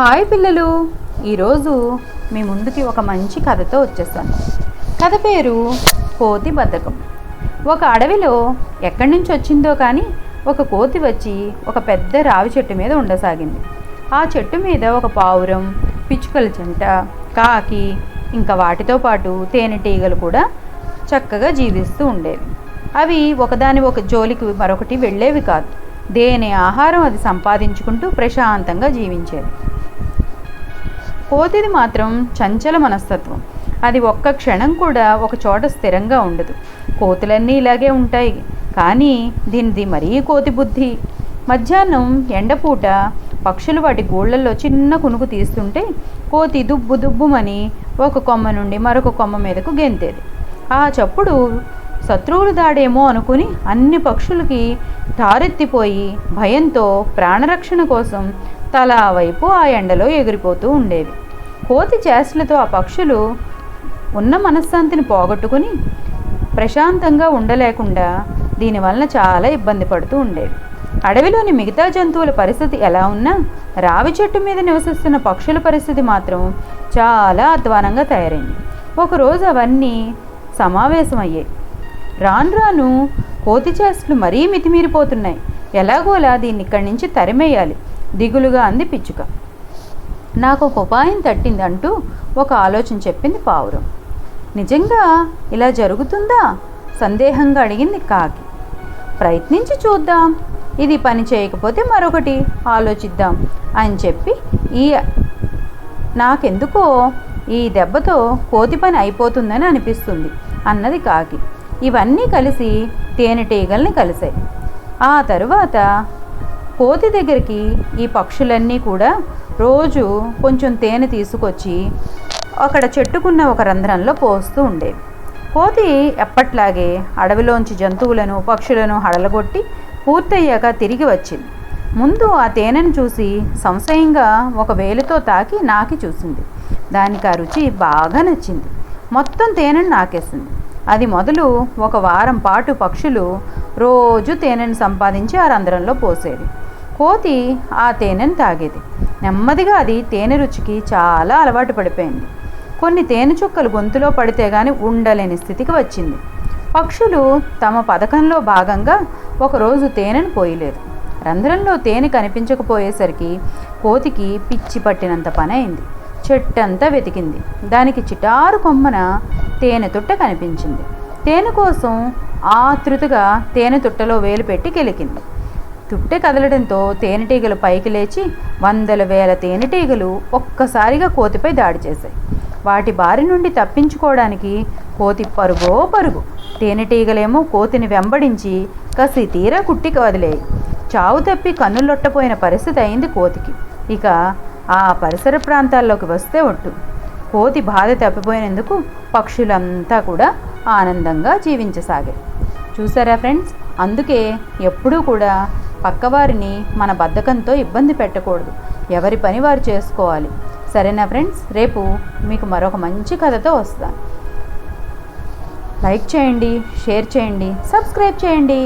Hi పిల్లలు. ఈరోజు మీ ముందుకి ఒక మంచి కథతో వచ్చేసాను కథ పేరు కోతి బద్ధకం. ఒక అడవిలో ఎక్కడి నుంచి వచ్చిందో కానీ ఒక కోతి వచ్చి ఒక పెద్ద రావి చెట్టు మీద ఉండసాగింది. ఆ చెట్టు మీద ఒక పావురం పిచ్చుకల చెంట కాకి ఇంకా వాటితో పాటు తేనెటీగలు కూడా చక్కగా జీవిస్తూ ఉండేవి. అవి ఒకదాని ఒక జోలికి మరొకటి వెళ్ళేవి కాదు. దేని ఆహారం అది సంపాదించుకుంటూ ప్రశాంతంగా జీవించేది కోతిది మాత్రం చంచల మనస్తత్వం. అది ఒక్క క్షణం కూడా ఒక చోట స్థిరంగా ఉండదు. కోతులన్నీ ఇలాగే ఉంటాయి. కానీ దీనిది మరీ కోతి బుద్ధి. మధ్యాహ్నం ఎండపూట పక్షులు వాటి గూళ్ళల్లో చిన్న కునుకు తీస్తుంటే కోతి దుబ్బు దుబ్బుమని ఒక కొమ్మ నుండి మరొక కొమ్మ మీదకు గెంతేది. ఆ చప్పుడు శత్రువులు దాడేమో అనుకుని అన్ని పక్షులకి తారెత్తిపోయి భయంతో ప్రాణరక్షణ కోసం తలా వైపు ఆ ఎండలో ఎగిరిపోతూ ఉండేవి కోతి చేష్టలతో ఆ పక్షులు ఉన్న మనశ్శాంతిని పోగొట్టుకుని ప్రశాంతంగా ఉండలేకుండా దీనివలన చాలా ఇబ్బంది పడుతూ ఉండేవి. అడవిలోని మిగతా జంతువుల పరిస్థితి ఎలా ఉన్నా రావి చెట్టు మీద నివసిస్తున్న పక్షుల పరిస్థితి మాత్రం చాలా అధ్వానంగా తయారైంది. ఒకరోజు అవన్నీ సమావేశమయ్యాయి. రాను రాను కోతి చేష్టలు మరీ మితిమీరిపోతున్నాయి. ఎలాగోలా దీన్ని ఇక్కడి నుంచి తరిమేయాలి. దిగులుగా అంది పిచ్చుక. నాకు ఒక ఉపాయం తట్టింది అంటూ ఒక ఆలోచన చెప్పింది పావురం. నిజంగా ఇలా జరుగుతుందా? సందేహంగా అడిగింది కాకి. ప్రయత్నించి చూద్దాం. ఇది పని చేయకపోతే మరొకటి ఆలోచిద్దాం అని చెప్పి ఈ నాకెందుకో ఈ దెబ్బతో కోతి పని అయిపోతుందని అనిపిస్తుంది అన్నది కాకి. ఇవన్నీ కలిసి తేనెటీగల్ని కలిసాయి. ఆ తరువాత కోతి దగ్గరికి ఈ పక్షులన్నీ కూడా రోజు కొంచెం తేనె తీసుకొచ్చి అక్కడ చెట్టుకున్న ఒక రంధ్రంలో పోస్తూ ఉండేవి. కోతి ఎప్పట్లాగే అడవిలోంచి జంతువులను పక్షులను హడలగొట్టి పూర్తయ్యాక తిరిగి వచ్చింది. ముందు ఆ తేనెను చూసి సంశయంగా ఒక వేలుతో తాకి నాకి చూసింది. దానికి ఆ రుచి బాగా నచ్చింది. మొత్తం తేనెను నాకేసింది. అది మొదలు ఒక వారం పాటు పక్షులు రోజు తేనెను సంపాదించి ఆ రంధ్రంలో పోసేది కోతి ఆ తేనెను తాగేది. నెమ్మదిగా అది తేనె రుచికి చాలా అలవాటు పడిపోయింది. కొన్ని తేనె చుక్కలు గొంతులో పడితే గాని ఉండలేని స్థితికి వచ్చింది. పక్షులు తమ పథకంలో భాగంగా ఒకరోజు తేనెను పోయలేదు. రంధ్రంలో తేనె కనిపించకపోయేసరికి కోతికి పిచ్చి పట్టినంత పని అయింది చెట్టంతా వెతికింది. దానికి చిటారు కొమ్మన తేనె తుట్ట కనిపించింది. తేనె కోసం ఆతృతగా తేనె తుట్టలో వేలు పెట్టి కెలికింది. తుట్టె కదలడంతో తేనెటీగలు పైకి లేచి వందల వేల తేనెటీగలు ఒక్కసారిగా కోతిపై దాడి చేశాయి. వాటి బారి నుండి తప్పించుకోవడానికి కోతి పరుగో పరుగు. తేనెటీగలేమో కోతిని వెంబడించి కసి తీరా కుట్టికి వదిలేయి. చావు తప్పి కన్నులొట్టపోయిన పరిస్థితి అయింది కోతికి. ఇక ఆ పరిసర ప్రాంతాల్లోకి వస్తే ఒట్టు. కోతి బాధ తప్పిపోయినందుకు పక్షులంతా కూడా ఆనందంగా జీవించసాగాయి. చూసారా ఫ్రెండ్స్? అందుకే ఎప్పుడూ కూడా పక్కవారిని మన బద్ధకంతో ఇబ్బంది పెట్టకూడదు. ఎవరి పని వారు చేసుకోవాలి. సరేనా ఫ్రెండ్స్? రేపు మీకు మరొక మంచి కథతో వస్తాను లైక్ చేయండి షేర్ చేయండి సబ్స్క్రైబ్ చేయండి.